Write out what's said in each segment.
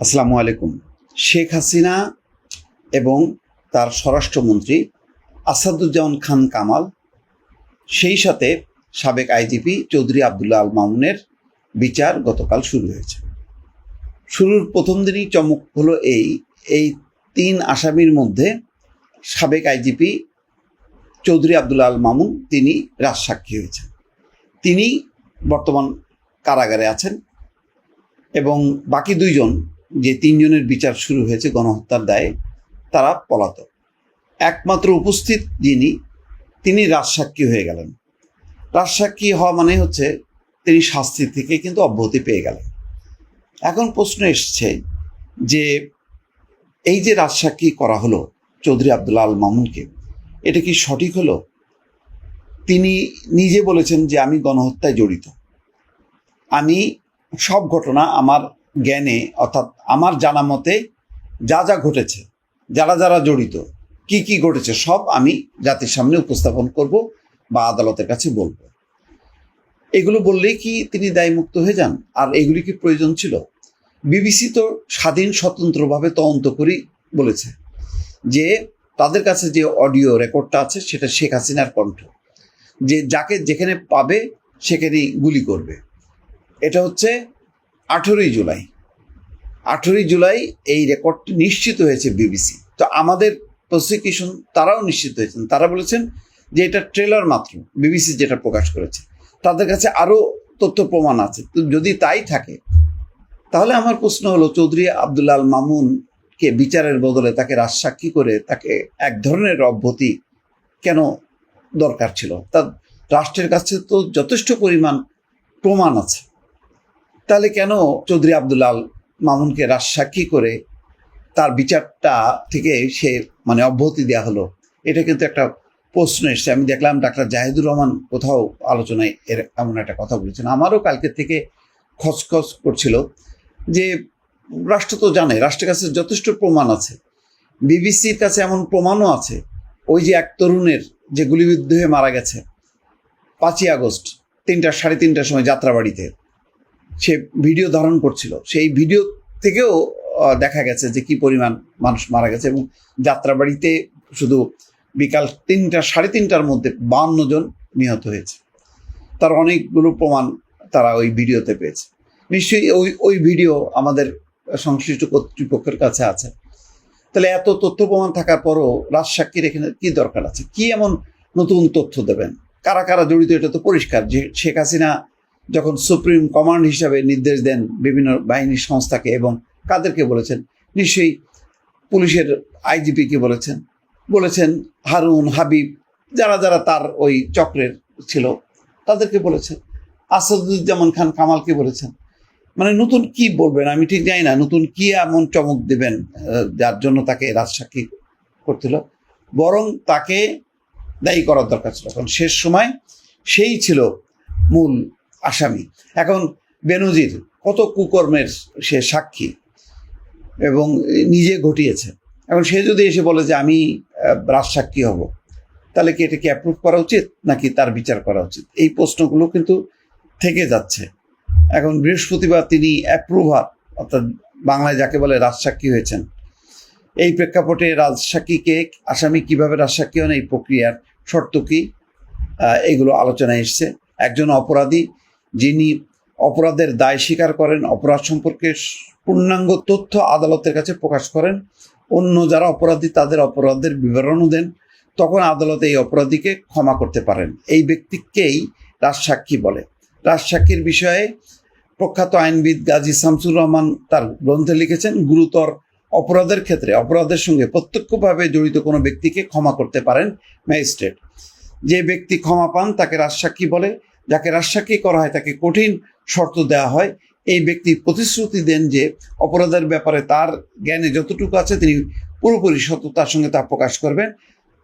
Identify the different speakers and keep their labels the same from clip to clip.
Speaker 1: আসসালামু আলাইকুম। শেখ হাসিনা এবং তার স্বরাষ্ট্রমন্ত্রী আসাদুজ্জামান খান কামাল, সেই সাথে সাবেক আইজিপি চৌধুরী আবদুল্লাহ আল মামুনের বিচার গতকাল শুরু হয়েছে। শুরুর প্রথম দিনই চমক হলো এই এই তিন আসামির মধ্যে সাবেক আইজিপি চৌধুরী আবদুল্লাহ আল মামুন তিনি রাজসাক্ষী হয়েছেন। তিনি বর্তমান কারাগারে আছেন এবং বাকি দুইজন যে তিনজনের বিচার শুরু হয়েছে গণহত্যার দায়ে, তারা পলাতক। একমাত্র উপস্থিত যিনি, তিনি রাজসাক্ষী হয়ে গেলেন। রাজসাক্ষী হওয়া মানে হচ্ছে তিনি শাস্তি থেকে কিন্তু অব্যাহতি পেয়ে গেলেন। এখন প্রশ্ন এসছে যে, এই যে রাজসাক্ষী করা হলো চৌধুরী আবদুল্লাহ আল মামুনকে, এটা কি সঠিক হলো? তিনি নিজে বলেছেন যে, আমি গণহত্যায় জড়িত। আমি সব ঘটনা আমার জ্ঞানে, অর্থাৎ আমার জানা মতে যা যা ঘটেছে, যারা যারা জড়িত, কি কি ঘটেছে, সব আমি জাতির সামনে উপস্থাপন করব বা আদালতের কাছে বলব। এগুলো বললেই কি তিনি দায়মুক্ত হয়ে যান? আর এগুলি কি প্রয়োজন ছিল? বিবিসি তো স্বাধীন, স্বতন্ত্রভাবে তদন্ত করি বলেছে যে তাদের কাছে যে অডিও রেকর্ডটা আছে, সেটা শেখ হাসিনার কণ্ঠ। যে যাকে যেখানে পাবে, সেখানেই গুলি করবে। এটা হচ্ছে আঠেরোই জুলাই। আঠেরোই জুলাই এই রেকর্ডটি নিশ্চিত হয়েছে বিবিসি। তো আমাদের প্রসিকিউশন তারাও নিশ্চিত হয়েছেন। তারা বলেছেন যে এটা ট্রেলার মাত্র, বিবিসি যেটা প্রকাশ করেছে। তাদের কাছে আরও তথ্য প্রমাণ আছে। তো যদি তাই থাকে, তাহলে আমার প্রশ্ন হলো, চৌধুরী আবদুল্লাহ আল মামুনকে বিচারের বদলে তাকে রাজসাক্ষী করে তাকে এক ধরনের অব্যতি কেন দরকার ছিল? তার রাষ্ট্রের কাছে তো যথেষ্ট পরিমাণ প্রমাণ আছে। তাহলে কেন চৌধুরী আবদুল্লাল মামুনকে রাজসাক্ষী করে তার বিচারটা থেকে সে মানে অব্যাহতি দেওয়া হলো? এটা কিন্তু একটা প্রশ্ন এসছে। আমি দেখলাম ডাক্তার জাহিদুর রহমান কোথাও আলোচনায় এর এমন একটা কথা বলেছেন। আমারও কালকে থেকে খচখচ করছিল যে রাষ্ট্র তো জানে, রাষ্ট্রের কাছে যথেষ্ট প্রমাণ আছে। বিবিসির কাছে এমন প্রমাণও আছে। ওই যে এক তরুণের যে গুলিবিদ্ধ হয়ে মারা গেছে, পাঁচই আগস্ট তিনটা সাড়ে তিনটার সময় যাত্রাবাড়িতে। সে ভিডিও ধারণ করছিল। সেই ভিডিও থেকেও দেখা গেছে যে কি পরিমাণ মানুষ মারা গেছে এবং যাত্রাবাড়িতে শুধু বিকাল তিনটা, সাড়ে তিনটার মধ্যে বান্ন জন নিহত হয়েছে। তার অনেকগুলো প্রমাণ তারা ওই ভিডিওতে পেয়েছে। নিশ্চয়ই ওই ওই ভিডিও আমাদের সংশ্লিষ্ট কর্তৃপক্ষের কাছে আছে। তাহলে এত তথ্য প্রমাণ থাকার পরও রাজসাক্ষীর এখানে কি দরকার আছে? কি এমন নতুন তথ্য দেবেন? কারা কারা জড়িত? এটা তো পরিষ্কার যে শেখ হাসিনা যখন সুপ্রিম কমান্ড হিসাবে নির্দেশ দেন বিভিন্ন বাহিনীর সংস্থাকে এবং কাদেরকে বলেছেন, নিশ্চয়ই পুলিশের আইজিপিকে বলেছেন। বলেছেন হারুন, হাবিব, যারা যারা তার ওই চক্রের ছিল, তাদেরকে বলেছেন। আসাদুজ্জামান খান কামালকে বলেছেন। মানে নতুন কি বলবেন? আমি ঠিক জানি না, নতুন কি এমন চমক দেবেন যার জন্য তাকে রাজসাক্ষী করছিল। বরং তাকে দায়ী করার দরকার ছিল। কারণ শেষ সময় সেই ছিল মূল আসামি। এখন বেনজির কত কুকর্মের সে সাক্ষী এবং নিজে ঘটিয়েছে। এখন সে যদি এসে বলে যে আমি আহ, রাজসাক্ষী হব তাহলে কি এটাকে অ্যাপ্রুভ করা উচিত নাকি তার বিচার করা উচিত? এই প্রশ্নগুলো কিন্তু থেকে যাচ্ছে। এখন বৃহস্পতিবার তিনি অ্যাপ্রুভার অর্থাৎ বাংলায় যাকে বলে রাজসাক্ষী হয়েছেন এই প্রেক্ষাপটে রাজসাক্ষীকে আসামি কীভাবে রাজসাক্ষী হন এই প্রক্রিয়ার শর্ত কি? এগুলো আলোচনায় এসছে। একজন অপরাধী যিনি অপরাধের দায় স্বীকার করেন, অপরাধ সম্পর্কে পূর্ণাঙ্গ তথ্য আদালতের কাছে প্রকাশ করেন, অন্য যারা অপরাধী তাদের অপরাধের বিবরণও দেন, তখন আদালত এই অপরাধীকে ক্ষমা করতে পারেন। এই ব্যক্তিকেই রাজসাক্ষী বলে। রাজসাক্ষীর বিষয়ে প্রখ্যাত আইনবিদ গাজী শামসুর রহমান তার গ্রন্থে লিখেছেন, গুরুতর অপরাধের ক্ষেত্রে, অপরাধের সঙ্গে প্রত্যক্ষভাবে জড়িত কোনো ব্যক্তিকে ক্ষমা করতে পারেন ম্যাজিস্ট্রেট। যে ব্যক্তি ক্ষমা পান তাকে রাজসাক্ষী বলে যাকে রাজসাক্ষী করা হয়, তাকে কঠিন শর্ত দেওয়া হয়। এই ব্যক্তি প্রতিশ্রুতি দেন যে, অপরাধের ব্যাপারে তার জ্ঞানে যতটুকু আছে, তিনি পুরোপুরি সততার সঙ্গে তা প্রকাশ করবেন।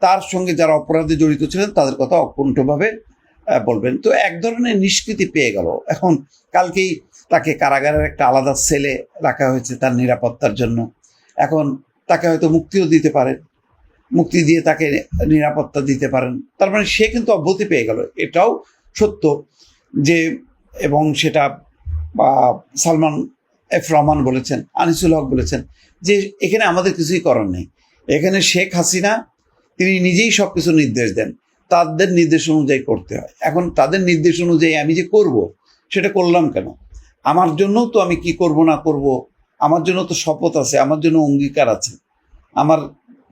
Speaker 1: তার সঙ্গে যারা অপরাধে জড়িত ছিলেন, তাদের কথা অকুণ্ঠভাবে বলবেন। তো এক ধরনের নিষ্কৃতি পেয়ে গেল। এখন কালকেই তাকে কারাগারের একটা আলাদা সেলে রাখা হয়েছে তার নিরাপত্তার জন্য। এখন তাকে হয়তো মুক্তিও দিতে পারেন। মুক্তি দিয়ে তাকে নিরাপত্তা দিতে পারেন। তার মানে সে কিন্তু অব্যতি পেয়ে গেল। এটাও যে এবং সেটা সালমান এফ রহমান বলেছেন, আনিসুল হক বলেছেন যে এখানে আমাদের কিছুই করার নেই। এখানে শেখ হাসিনা, তিনি নিজেই সব কিছু নির্দেশ দেন। তাদের নির্দেশ অনুযায়ী করতে হয়। এখন তাদের নির্দেশ অনুযায়ী আমি যে করব, সেটা করলাম কেন? আমার জন্য তো আমি কি করব না করব? আমার জন্য তো শপথ আছে, আমার জন্য অঙ্গীকার আছে, আমার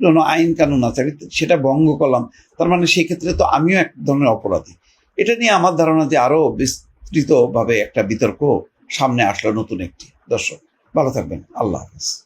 Speaker 1: জন্য আইন কানুন আছে সেটা ভঙ্গ করলাম। তার মানে সেক্ষেত্রে তো আমিও এক ধরনের অপরাধী। এটা নিয়ে আমার ধারণাতে আরও বিস্তৃতভাবে একটা বিতর্ক সামনে আসলো নতুন একটি। দর্শক, ভালো থাকবেন। আল্লাহ হাফিজ।